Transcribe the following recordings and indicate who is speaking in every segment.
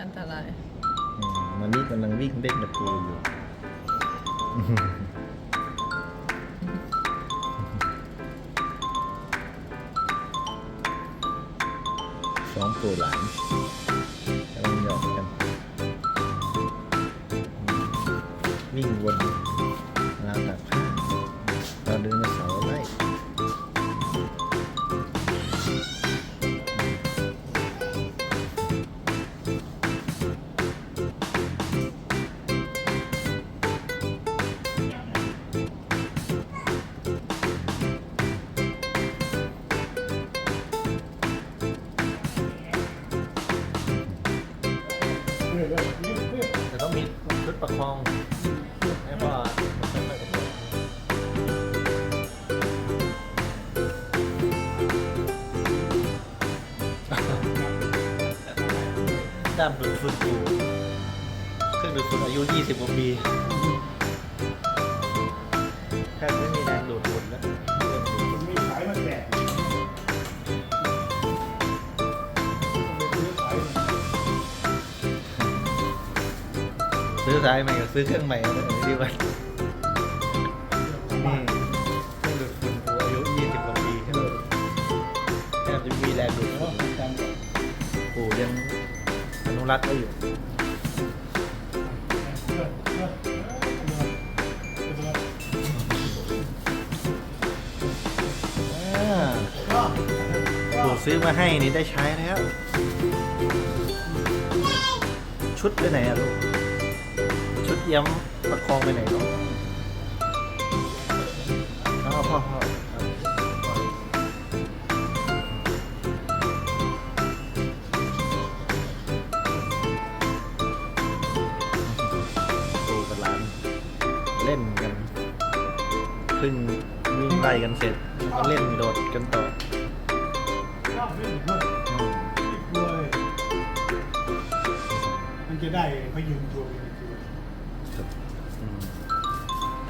Speaker 1: อันตราย
Speaker 2: อืมมันนี่กำลังวิ่งเล่นกับปูอยู่ สองตัวหลาน ชุดประคองให้พ่อค่อยๆประคองด้ามดูดฝุ่นปูเครื่องดูดฝุ่นอายุ 20กว่าปี
Speaker 3: ซื้อสายมา
Speaker 2: ซื้อสายใหม่กับซื้อเครื่องใหม่เลยดีกว่านี่เครื่องดูดฝุ่นปูอายุ20กว่าปีแทบจะไม่มีแรงดูดฝุ่นปู่ยังอนุรักษ์ไว้อยู่ปู่ซื้อมาให้นี่ได้ใช้แล้ว ชุดไปไหนอะลูกชุด เอี้ยมประคองไปไหนเนาะอ้าวพ่อพ่อตูกับหลาน เล่นกันเพิ่งวิ่งไล่กันเสร็จก็เล่นโดดกันต่อม
Speaker 3: มันจะได้พยุงตัวเอง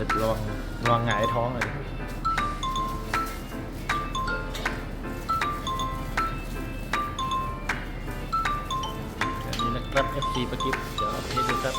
Speaker 2: แต่ระวังระวังหงายท้องเลยแบบนี้นะครับ FC ประกิบเดี๋ยวให้ดูครับ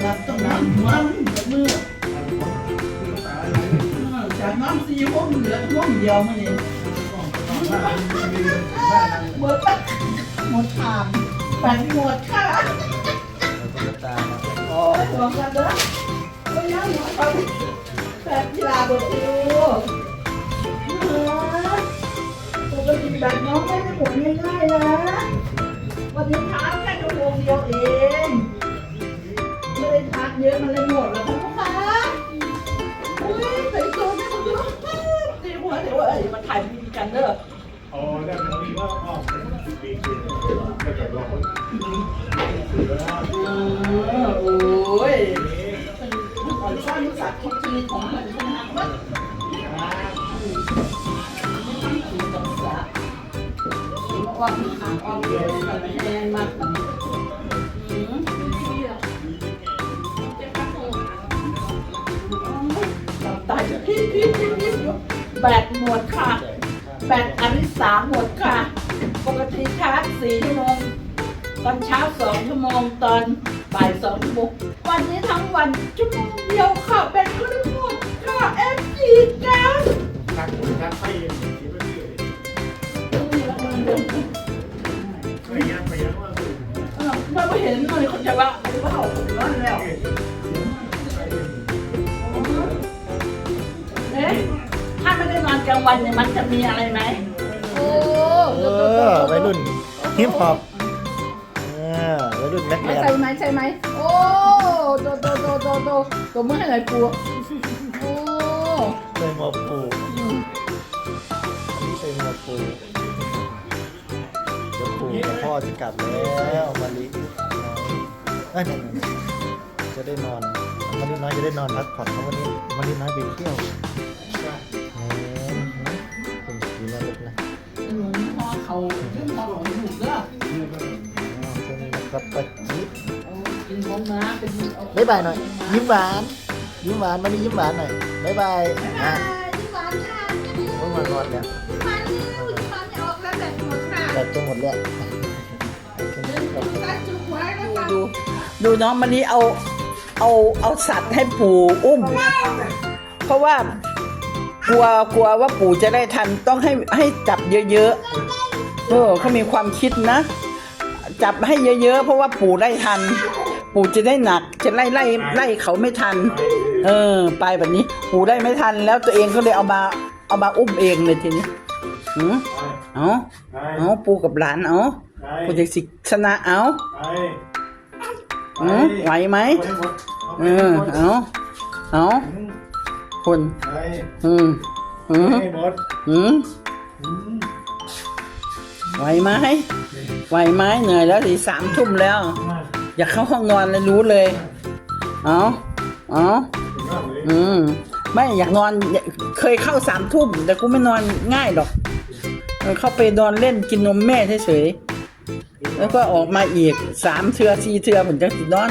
Speaker 2: หลัต้องหลับ
Speaker 4: วันเมอจากน้ำซีห้อเหลือห้องเดียวมันเองหมดห
Speaker 2: มด
Speaker 4: ถามฝ
Speaker 1: ันหมดค
Speaker 4: ่ะ
Speaker 2: โอ้ยหวังกันเด้อไม่ยากหร
Speaker 4: อกแบบกีฬาบดติวปกติแบบน้องได้ผลง่ายๆนะวันนี้ท้าแค่ดูวงเดียวเอง เยอะมันเลยหมดแล้วท่านผู้ค้าอุ้ยใส่โซ่ได้หมดเลยตีหัวเดี๋ยวเอ้ยมาถ่ายวีกันเด้อ
Speaker 3: อ๋อได้มันมีว่าอ๋อเป็นปีเดียวก็จะรอคน
Speaker 4: เออโอ้ยอ่อนช้อนรู้สักคิดจีของมันขนาดนั้นอ้อมขาอ้อมเดียวแบบแห้งมากอื แบตหมวดค่ะแบตอริสาหมวดค่ะ ปกติชาร์จสี่ชั่วโมง ตอนเช้าสองชั่วโมง ตอนบ่ายสองชั่วโมง วันนี้ทั้งวันชั่วโมงเดียวค่ะแบตก็ได้หมดค่ะเอฟจีกัน
Speaker 3: ทักทักไปคิดว่าชื่อไปยังไปยัง
Speaker 4: ไม่เห็นเลยคนจะว่าไอ้ว่าเขานั่นแล้ว กลางวันเนี่ยมันจะมีอะไรไหมโอ้
Speaker 2: เออวัยรุ่นฮิปฮอปเออวัยรุ่นแบ็คแม
Speaker 4: ไม่
Speaker 2: น
Speaker 4: ใช่ไหมใช่ไหมโอ้โตโตโตโตโตตัวมือให้หน่อยปูโอ้
Speaker 2: เคยมาปูอันนี้เคยมาปูเดี๋ยวปูกับพ่อจะกลับแล้วมาลิเอ้ยจะได้นอนมาลิน้อยจะได้นอนพักผ่อนเพราะวันนี้มาลิน้อยไปเที่ยว บ๊ายบายหน่อย ยิ้มหวาน ยิ้มหวานมานี่ยิ้มหวานหน่อยบ๊ายบายอะ
Speaker 4: ที่หวานค่ะ
Speaker 2: เพิ่งมานอนเนี่ย
Speaker 4: ที่หวานที่หวานไม่ออกแล้วแต่หมดค่ะ
Speaker 2: แต่จะหมดแล้ว
Speaker 1: ดูดูน้องมันนี้เอาเอาเอาสัตว์ให้ปู่อุ้ม เพราะว่ากลัวกลัวว่าปู่จะได้ทันต้องให้ให้จับเยอะๆเออเขามีความคิดนะ จับให้เยอะๆ เพราะว่าปู่ได้ทัน ปู่จะได้หนัก จะไล่ไล่ไล่เขาไม่ทัน เออ ไปแบบนี้ ปู่ได้ไม่ทัน แล้วตัวเองก็เลยเอามาเอามาอุ้มเองเลยทีนี้หือเอาเอาปู่กับหลานเอาปู่จะสิชนะเอา
Speaker 3: ไป
Speaker 1: อืมไหวไหมเออเอาเอาคน
Speaker 3: ไป
Speaker 1: อืมอืม
Speaker 3: ให้หมด
Speaker 1: อืมไหวไหมไหวไหมเหนื่อยแล้วสิสามทุ่มแล้ว อยากเข้าห้องนอนเลยรู้เลย เอาเอาอืม ไม่อยากนอน เคยเข้าสามทุ่ม แต่กูไม่นอนง่ายหรอก เข้าไปนอนเล่นกินนมแม่เฉยๆ แล้วก็ออกมาอีกสามเทือสี่เทือผมจะสินอน